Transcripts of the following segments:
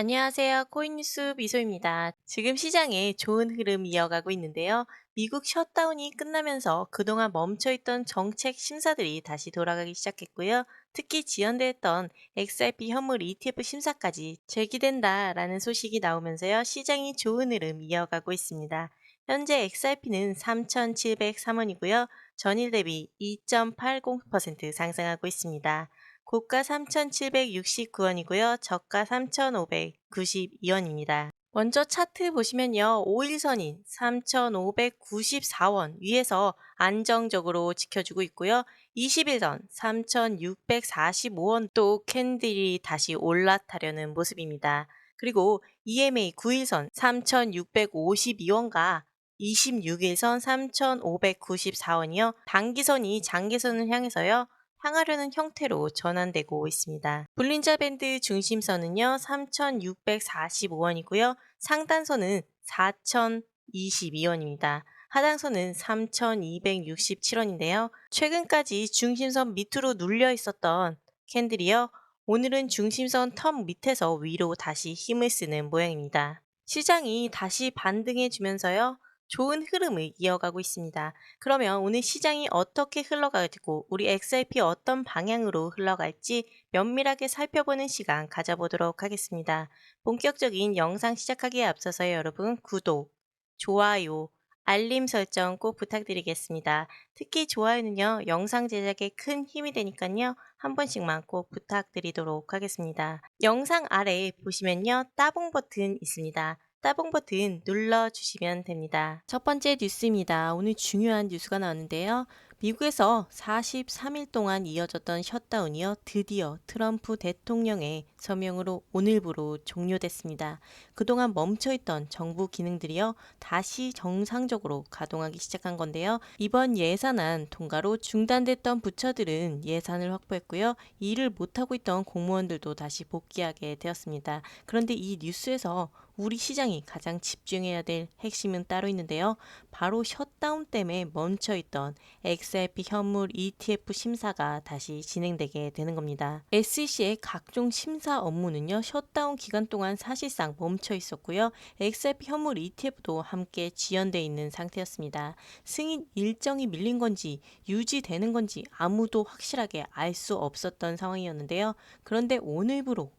안녕하세요. 코인뉴스 미소입니다. 지금 시장에 좋은 흐름 이어가고 있는데요. 미국 셧다운이 끝나면서 그동안 멈춰있던 정책 심사들이 다시 돌아가기 시작했고요. 특히 지연됐던 XRP 현물 ETF 심사까지 재기된다라는 소식이 나오면서요. 시장이 좋은 흐름 이어가고 있습니다. 현재 XRP는 3,703원이고요. 전일 대비 2.80% 상승하고 있습니다. 고가 3,769원이고요. 저가 3,592원입니다. 먼저 차트 보시면요. 5일선인 3,594원 위에서 안정적으로 지켜주고 있고요. 21선 3,645원 또 캔들이 다시 올라타려는 모습입니다. 그리고 EMA 9일선 3,652원과 26일선 3,594원이요. 단기선이 장기선을 향해서요. 향하려는 형태로 전환되고 있습니다. 볼린저 밴드 중심선은요, 3,645원이고요. 상단선은 4,022원입니다. 하단선은 3,267원인데요. 최근까지 중심선 밑으로 눌려 있었던 캔들이요. 오늘은 중심선 텀 밑에서 위로 다시 힘을 쓰는 모양입니다. 시장이 다시 반등해 주면서요. 좋은 흐름을 이어가고 있습니다. 그러면 오늘 시장이 어떻게 흘러가고 우리 XRP 어떤 방향으로 흘러갈지 면밀하게 살펴보는 시간 가져보도록 하겠습니다. 본격적인 영상 시작하기에 앞서서 여러분 구독, 좋아요, 알림 설정 꼭 부탁드리겠습니다. 특히 좋아요는요, 영상 제작에 큰 힘이 되니까요, 한 번씩만 꼭 부탁드리도록 하겠습니다. 영상 아래에 보시면요, 따봉 버튼 있습니다. 따봉 버튼 눌러주시면 됩니다. 첫 번째 뉴스입니다. 오늘 중요한 뉴스가 나왔는데요. 미국에서 43일 동안 이어졌던 셧다운이요. 드디어 트럼프 대통령의 서명으로 오늘부로 종료됐습니다. 그동안 멈춰있던 정부 기능들이요. 다시 정상적으로 가동하기 시작한 건데요. 이번 예산안 통과로 중단됐던 부처들은 예산을 확보했고요. 일을 못하고 있던 공무원들도 다시 복귀하게 되었습니다. 그런데 이 뉴스에서 우리 시장이 가장 집중해야 될 핵심은 따로 있는데요. 바로 셧다운 때문에 멈춰있던 XRP 현물 ETF 심사가 다시 진행되게 되는 겁니다. SEC의 각종 심사 업무는요. 셧다운 기간 동안 사실상 멈춰 있었고요. XRP 현물 ETF도 함께 지연돼 있는 상태였습니다. 승인 일정이 밀린 건지 유지되는 건지 아무도 확실하게 알 수 없었던 상황이었는데요. 그런데 오늘부로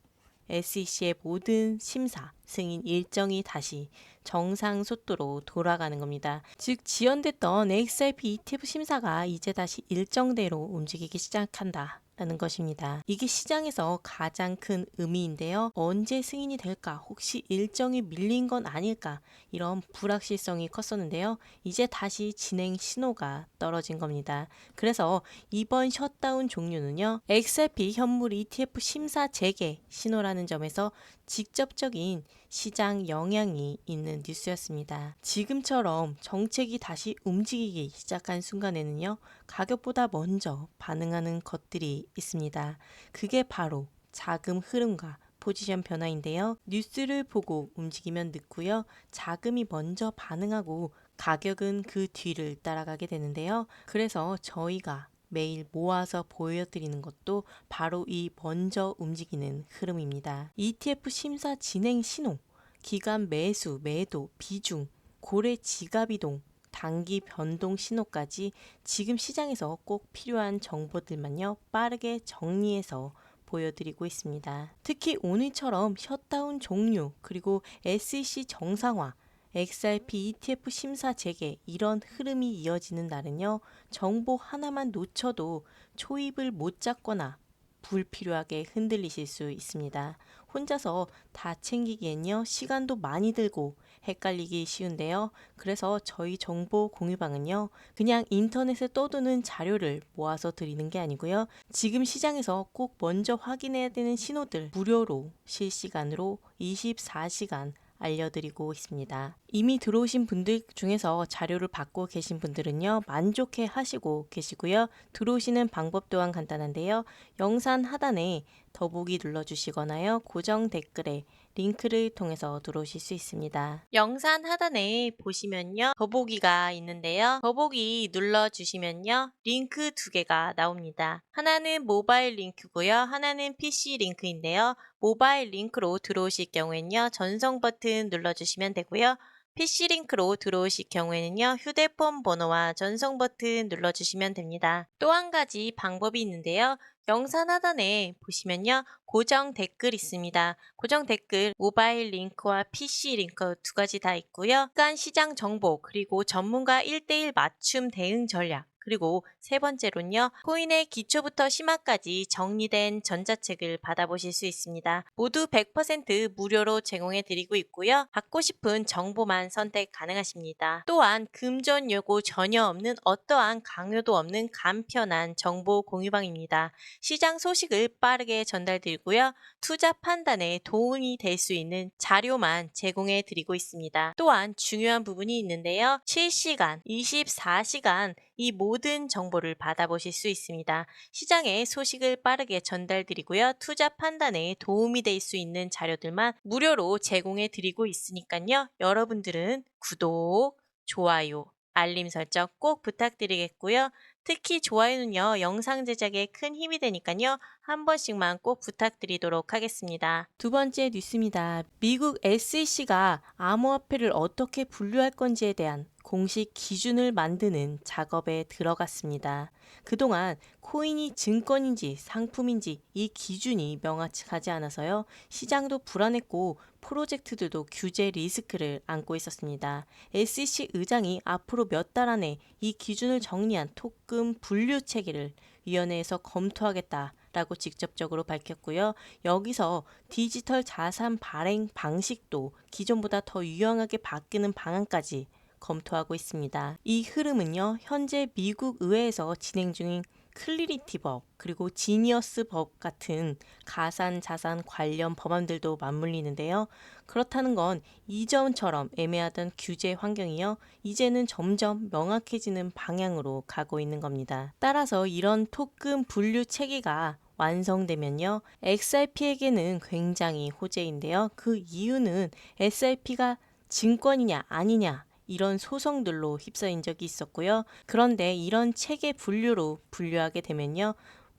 SEC의 모든 심사, 승인 일정이 다시 정상 속도로 돌아가는 겁니다. 즉 지연됐던 XRP ETF 심사가 이제 다시 일정대로 움직이기 시작한다. 라는 것입니다. 이게 시장에서 가장 큰 의미인데요. 언제 승인이 될까? 혹시 일정이 밀린 건 아닐까? 이런 불확실성이 컸었는데요. 이제 다시 진행 신호가 떨어진 겁니다. 그래서 이번 셧다운 종류는요. XRP 현물 ETF 심사 재개 신호라는 점에서 직접적인 시장 영향이 있는 뉴스였습니다. 지금처럼 정책이 다시 움직이기 시작한 순간에는요, 가격보다 먼저 반응하는 것들이 있습니다. 그게 바로 자금 흐름과 포지션 변화인데요. 뉴스를 보고 움직이면 늦고요. 자금이 먼저 반응하고 가격은 그 뒤를 따라가게 되는데요. 그래서 저희가 매일 모아서 보여드리는 것도 바로 이 먼저 움직이는 흐름입니다. ETF 심사 진행 신호, 기간 매수, 매도, 비중, 고래 지갑 이동, 단기 변동 신호까지 지금 시장에서 꼭 필요한 정보들만요 빠르게 정리해서 보여드리고 있습니다. 특히 오늘처럼 셧다운 종료 그리고 SEC 정상화 XRP ETF 심사 재개 이런 흐름이 이어지는 날은요. 정보 하나만 놓쳐도 초입을 못 잡거나 불필요하게 흔들리실 수 있습니다. 혼자서 다 챙기기엔요. 시간도 많이 들고 헷갈리기 쉬운데요. 그래서 저희 정보 공유방은요. 그냥 인터넷에 떠도는 자료를 모아서 드리는 게 아니고요. 지금 시장에서 꼭 먼저 확인해야 되는 신호들 무료로 실시간으로 24시간 알려드리고 있습니다. 이미 들어오신 분들 중에서 자료를 받고 계신 분들은요, 만족해 하시고 계시고요. 들어오시는 방법 또한 간단한데요. 영상 하단에 더보기 눌러주시거나요. 고정 댓글에 링크를 통해서 들어오실 수 있습니다. 영상 하단에 보시면요. 더보기가 있는데요. 더보기 눌러주시면요. 링크 두 개가 나옵니다. 하나는 모바일 링크고요. 하나는 PC 링크인데요. 모바일 링크로 들어오실 경우에는요. 전송 버튼 눌러주시면 되고요. PC 링크로 들어오실 경우에는요. 휴대폰 번호와 전송 버튼 눌러주시면 됩니다. 또 한 가지 방법이 있는데요. 영상 하단에 보시면요. 고정 댓글 있습니다. 고정 댓글 모바일 링크와 PC 링크 두 가지 다 있고요. 시장 정보 그리고 전문가 1대1 맞춤 대응 전략 그리고 세 번째로는요. 코인의 기초부터 심화까지 정리된 전자책을 받아보실 수 있습니다. 모두 100% 무료로 제공해 드리고 있고요. 받고 싶은 정보만 선택 가능하십니다. 또한 금전 요구 전혀 없는 어떠한 강요도 없는 간편한 정보 공유방입니다. 시장 소식을 빠르게 전달드리고요. 투자 판단에 도움이 될 수 있는 자료만 제공해 드리고 있습니다. 또한 중요한 부분이 있는데요. 실시간 24시간 이 모든 정보를 받아보실 수 있습니다. 시장의 소식을 빠르게 전달드리고요. 투자 판단에 도움이 될 수 있는 자료들만 무료로 제공해 드리고 있으니까요. 여러분들은 구독, 좋아요, 알림 설정 꼭 부탁드리겠고요. 특히 좋아요는요, 영상 제작에 큰 힘이 되니까요, 한 번씩만 꼭 부탁드리도록 하겠습니다. 두 번째 뉴스입니다. 미국 SEC가 암호화폐를 어떻게 분류할 건지에 대한 공식 기준을 만드는 작업에 들어갔습니다. 그동안 코인이 증권인지 상품인지 이 기준이 명확하지 않아서요. 시장도 불안했고 프로젝트들도 규제 리스크를 안고 있었습니다. SEC 의장이 앞으로 몇 달 안에 이 기준을 정리한 토큰 분류 체계를 위원회에서 검토하겠다. 라고 직접적으로 밝혔고요. 여기서 디지털 자산 발행 방식도 기존보다 더 유용하게 바뀌는 방안까지 검토하고 있습니다. 이 흐름은요, 현재 미국 의회에서 진행 중인 클리리티 법, 그리고 지니어스 법 같은 가산 자산 관련 법안들도 맞물리는데요. 그렇다는 건 이전처럼 애매하던 규제 환경이요. 이제는 점점 명확해지는 방향으로 가고 있는 겁니다. 따라서 이런 토큰 분류 체계가 완성되면요. XRP에게는 굉장히 호재인데요. 그 이유는 SRP가 증권이냐 아니냐 이런 소송들로 휩싸인 적이 있었고요. 그런데 이런 체계 분류로 분류하게 되면요.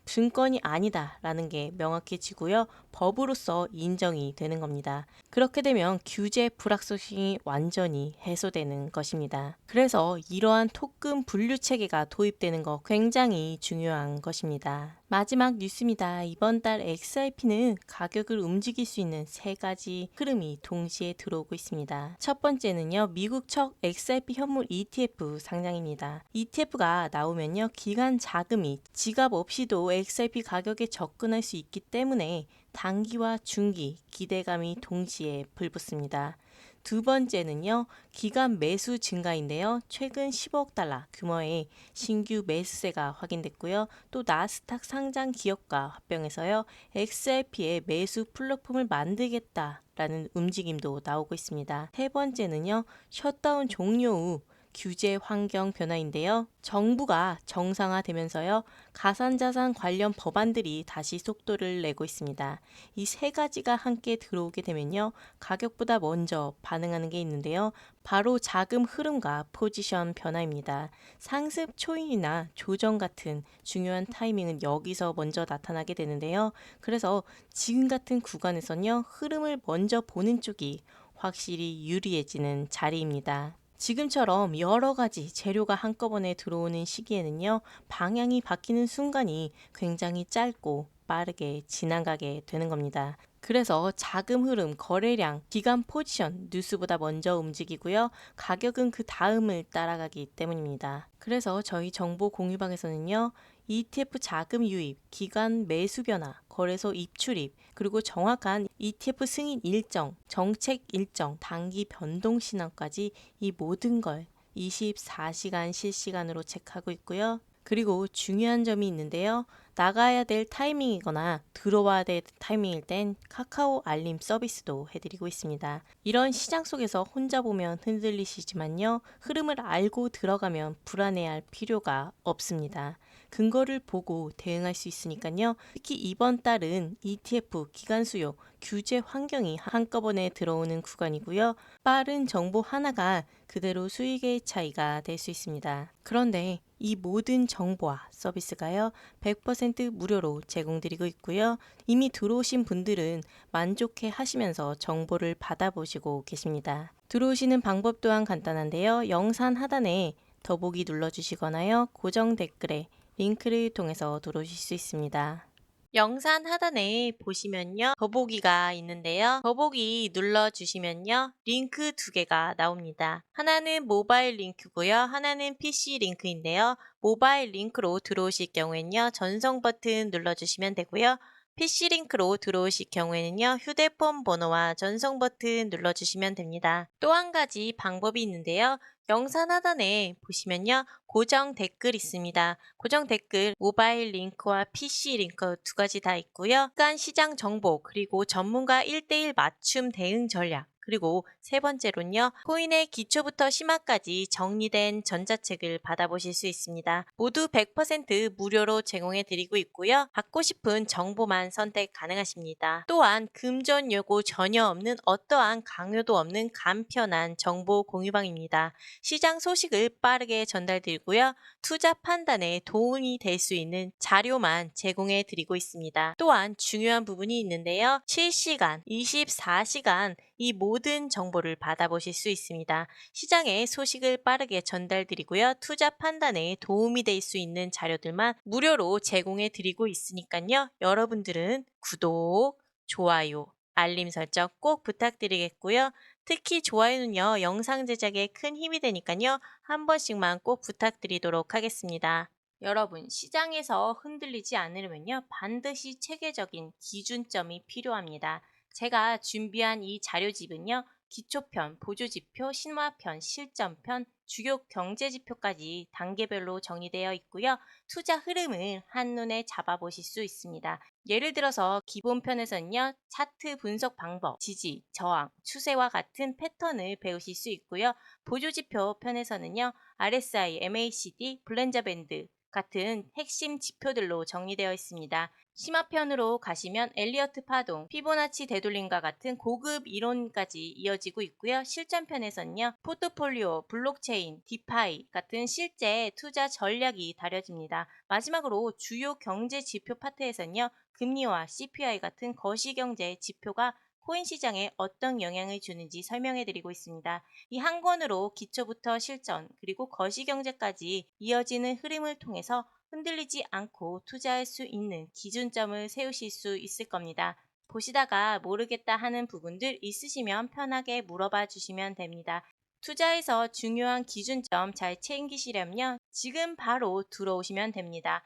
증권이 아니다라는 게 명확해지고요. 법으로서 인정이 되는 겁니다. 그렇게 되면 규제 불확실성이 완전히 해소되는 것입니다. 그래서 이러한 토큰 분류 체계가 도입되는 거 굉장히 중요한 것입니다. 마지막 뉴스입니다. 이번 달 XRP는 가격을 움직일 수 있는 세 가지 흐름이 동시에 들어오고 있습니다. 첫 번째는요, 미국 첫 XRP 현물 ETF 상장입니다. ETF가 나오면요, 기간 자금이 지갑 없이도 XRP 가격에 접근할 수 있기 때문에 단기와 중기 기대감이 동시에 불붙습니다. 두 번째는요, 기간 매수 증가인데요. 최근 10억 달러 규모의 신규 매수세가 확인됐고요. 또 나스닥 상장 기업과 합병해서요, XRP의 매수 플랫폼을 만들겠다라는 움직임도 나오고 있습니다. 세 번째는요, 셧다운 종료 후 규제 환경 변화인데요. 정부가 정상화되면서요. 가산자산 관련 법안들이 다시 속도를 내고 있습니다. 이 세 가지가 함께 들어오게 되면요. 가격보다 먼저 반응하는 게 있는데요. 바로 자금 흐름과 포지션 변화입니다. 상습 초인이나 조정 같은 중요한 타이밍은 여기서 먼저 나타나게 되는데요. 그래서 지금 같은 구간에서는요. 흐름을 먼저 보는 쪽이 확실히 유리해지는 자리입니다. 지금처럼 여러 가지 재료가 한꺼번에 들어오는 시기에는요, 방향이 바뀌는 순간이 굉장히 짧고 빠르게 지나가게 되는 겁니다. 그래서 자금 흐름, 거래량, 기간 포지션 뉴스보다 먼저 움직이고요. 가격은 그 다음을 따라가기 때문입니다. 그래서 저희 정보 공유방에서는요. ETF 자금 유입, 기간 매수 변화, 거래소 입출입, 그리고 정확한 ETF 승인 일정, 정책 일정, 단기 변동 신호까지 이 모든 걸 24시간 실시간으로 체크하고 있고요. 그리고 중요한 점이 있는데요. 나가야 될 타이밍이거나 들어와야 될 타이밍일 땐 카카오 알림 서비스도 해드리고 있습니다. 이런 시장 속에서 혼자 보면 흔들리시지만요. 흐름을 알고 들어가면 불안해할 필요가 없습니다. 근거를 보고 대응할 수 있으니까요. 특히 이번 달은 ETF, 기간 수요, 규제 환경이 한꺼번에 들어오는 구간이고요. 빠른 정보 하나가 그대로 수익의 차이가 될 수 있습니다. 그런데 이 모든 정보와 서비스가요, 100% 무료로 제공드리고 있고요. 이미 들어오신 분들은 만족해 하시면서 정보를 받아보시고 계십니다. 들어오시는 방법 또한 간단한데요. 영상 하단에 더보기 눌러주시거나요. 고정 댓글에 링크를 통해서 들어오실 수 있습니다. 영상 하단에 보시면요. 더보기가 있는데요. 더보기 눌러주시면요. 링크 두 개가 나옵니다. 하나는 모바일 링크고요. 하나는 PC 링크인데요. 모바일 링크로 들어오실 경우에는요. 전송 버튼 눌러주시면 되고요. PC 링크로 들어오실 경우에는요. 휴대폰 번호와 전송 버튼 눌러주시면 됩니다. 또 한 가지 방법이 있는데요. 영상 하단에 보시면요. 고정 댓글 있습니다. 고정 댓글 모바일 링크와 PC 링크 두 가지 다 있고요. 시간 시장 정보 그리고 전문가 1대1 맞춤 대응 전략 그리고 세 번째로는요. 코인의 기초부터 심화까지 정리된 전자책을 받아보실 수 있습니다. 모두 100% 무료로 제공해 드리고 있고요. 받고 싶은 정보만 선택 가능하십니다. 또한 금전 요구 전혀 없는 어떠한 강요도 없는 간편한 정보 공유방입니다. 시장 소식을 빠르게 전달드리고요. 투자 판단에 도움이 될 수 있는 자료만 제공해 드리고 있습니다. 또한 중요한 부분이 있는데요. 실시간 24시간 이 모든 정보 를 받아보실 수 있습니다. 시장의 소식을 빠르게 전달드리고요. 투자 판단에 도움이 될 수 있는 자료들만 무료로 제공해 드리고 있으니까요. 여러분들은 구독, 좋아요, 알림 설정 꼭 부탁드리겠고요. 특히 좋아요는요, 영상 제작에 큰 힘이 되니까요, 한 번씩만 꼭 부탁드리도록 하겠습니다. 여러분, 시장에서 흔들리지 않으려면요, 반드시 체계적인 기준점이 필요합니다. 제가 준비한 이 자료집은요, 기초편, 보조지표, 신화편, 실전편, 주요 경제지표까지 단계별로 정의되어 있고요. 투자 흐름을 한눈에 잡아보실 수 있습니다. 예를 들어서 기본편에서는요. 차트 분석 방법, 지지, 저항, 추세와 같은 패턴을 배우실 수 있고요. 보조지표 편에서는요. RSI, MACD, 블렌저 밴드, 같은 핵심 지표들로 정리되어 있습니다. 심화편으로 가시면 엘리어트 파동, 피보나치 되돌림과 같은 고급 이론까지 이어지고 있고요. 실전편에서는요. 포트폴리오, 블록체인, 디파이 같은 실제 투자 전략이 다뤄집니다. 마지막으로 주요 경제 지표 파트에서는요. 금리와 CPI 같은 거시경제 지표가 코인 시장에 어떤 영향을 주는지 설명해 드리고 있습니다. 이 한 권으로 기초부터 실전 그리고 거시경제까지 이어지는 흐름을 통해서 흔들리지 않고 투자할 수 있는 기준점을 세우실 수 있을 겁니다. 보시다가 모르겠다 하는 부분들 있으시면 편하게 물어봐 주시면 됩니다. 투자에서 중요한 기준점 잘 챙기시려면요. 지금 바로 들어오시면 됩니다.